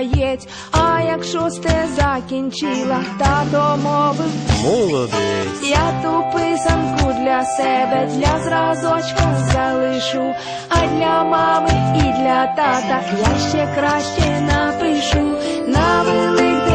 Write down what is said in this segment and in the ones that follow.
яєць, а як шосте закінчила, тато мовив, Молодець. я ту писанку для себе, для зразочка залишу, а для мами і для тата я ще краще напишу, на великдень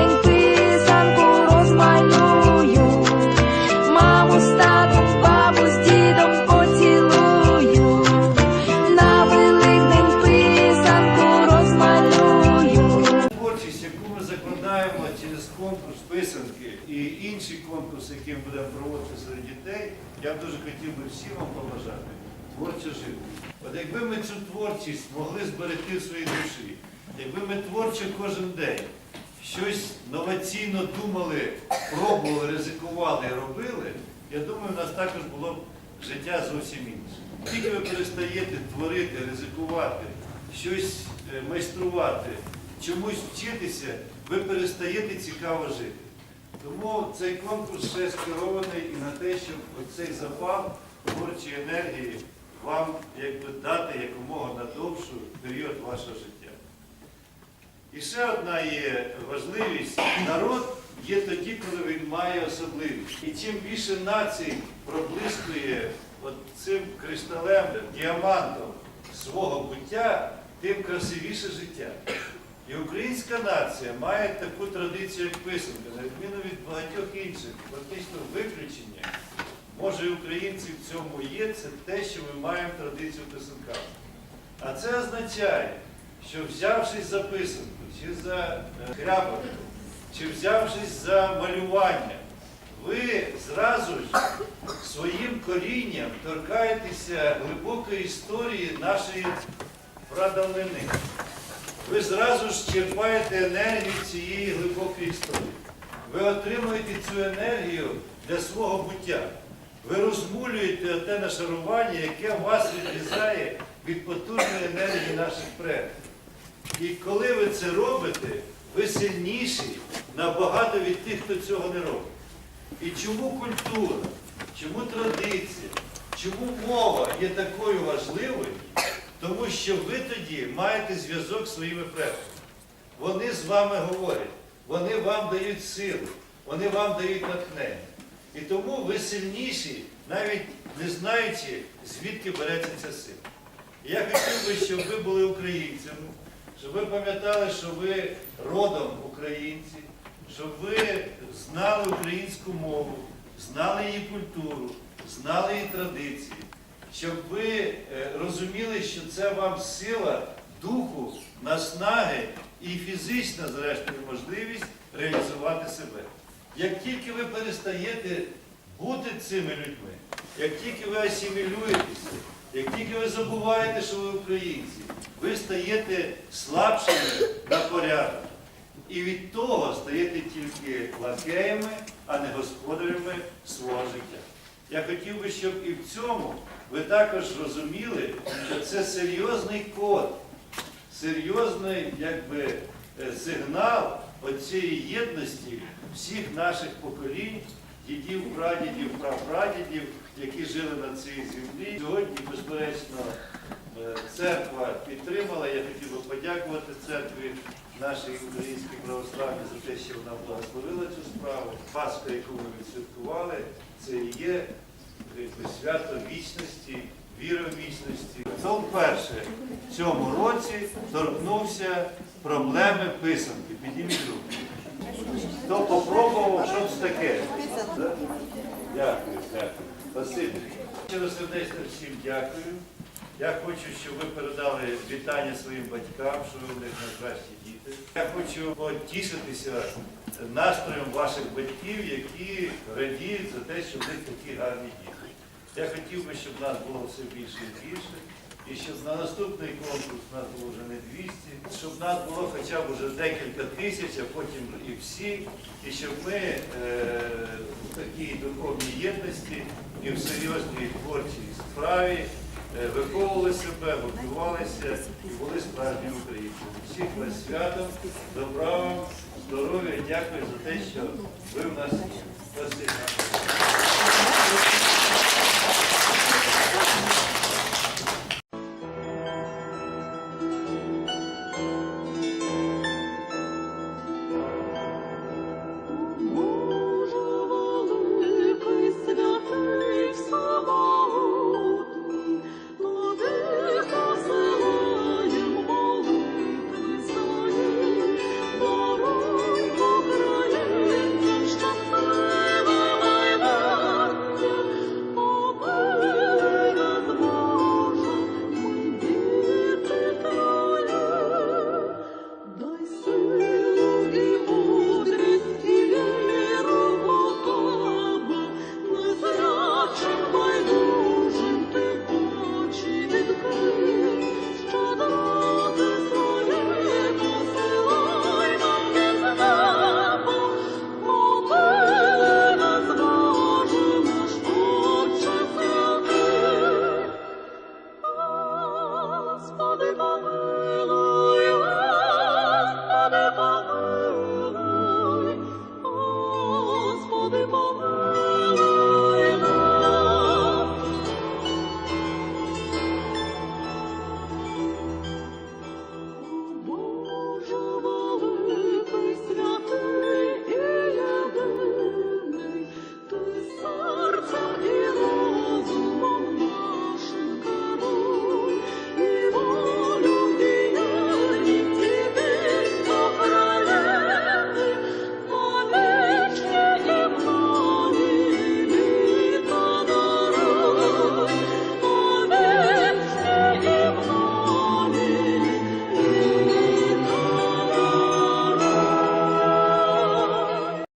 писанки і інші конкурси, які ми будемо проводити серед дітей, я б дуже хотів би всім вам побажати творчо жити. От якби ми цю творчість могли зберегти в своїй душі, якби ми творчо кожен день щось новаційно думали, пробували, ризикували і робили, я думаю, в нас також було б життя зовсім інше. Тільки ви перестаєте творити, ризикувати, щось е, майструвати, чомусь вчитися, ви перестаєте цікаво жити. Тому цей конкурс ще скерований і на те, щоб оцей запал творчої енергії вам якби дати якомога на довшу період вашого життя. І ще одна є важливість. Народ є тоді, коли він має особливість. І чим більше націй проблискує цим кришталем, діамантом свого буття, тим красивіше життя. І українська нація має таку традицію, як писанка, на відміну від багатьох інших, фактично виключення. Може, українці в цьому є, це те, що ми маємо традицію писанка. А це означає, що взявшись за писанку, чи за е, чи взявшись за малювання, ви зразу ж своїм корінням торкаєтеся глибокої історії нашої прадавнини. Ви зразу ж черпаєте енергію цієї глибокої історії. Ви отримуєте цю енергію для свого буття. Ви розмулюєте те нашарування, яке вас відрізає від потужної енергії наших предків. І коли ви це робите, ви сильніші набагато від тих, хто цього не робить. І чому культура, чому традиція, чому мова є такою важливою? Тому що ви тоді маєте зв'язок з своїми предками. Вони з вами говорять, вони вам дають силу, вони вам дають натхнення. І тому ви сильніші, навіть не знаючи, звідки береться ця сила. Я хотів би, щоб ви були українцями, щоб ви пам'ятали, що ви родом українці, щоб ви знали українську мову, знали її культуру, знали її традиції, щоб ви е, розуміли, що це вам сила духу, наснаги і фізична, зрештою, можливість реалізувати себе. Як тільки ви перестаєте бути цими людьми, як тільки ви асимілюєтеся, як тільки ви забуваєте, що ви українці, ви стаєте слабшими на порядок. І від того стаєте тільки лакеями, а не господарями свого життя. Я хотів би, щоб і в цьому ви також розуміли, що це серйозний код, серйозний якби, е, сигнал оцієї єдності всіх наших поколінь, дідів, прадідів, прапрадідів, які жили на цій землі. Сьогодні, безперечно, е, церква підтримала. Я хотів би подякувати церкві нашій українській православній за те, що вона благословила справу. Пасха, яку ми відсвяткували, це і є свято вічності, віри в вічності. Хто вперше в цьому році торкнувся проблеми писанки. Підніміть руки. Хто попробував, що таке? Дякую, дякую. Спасибі. Щиро сердечно всім дякую. Я хочу, щоб ви передали вітання своїм батькам, що ви в них найкращі діти. Я хочу потішитися настроєм ваших батьків, які радіють за те, що в них такі гарні діти. Я хотів би, щоб нас було все більше і більше. І щоб на наступний конкурс нас було вже не 200, щоб нас було хоча б вже декілька тисяч, а потім і всі, і щоб ми е, в такій духовній єдності і в серйозній творчій справі виховували себе, готувалися і були справжні українці. Всіх вас святом, добра вам, здоров'я, дякую за те, що ви в нас є. Спасибо.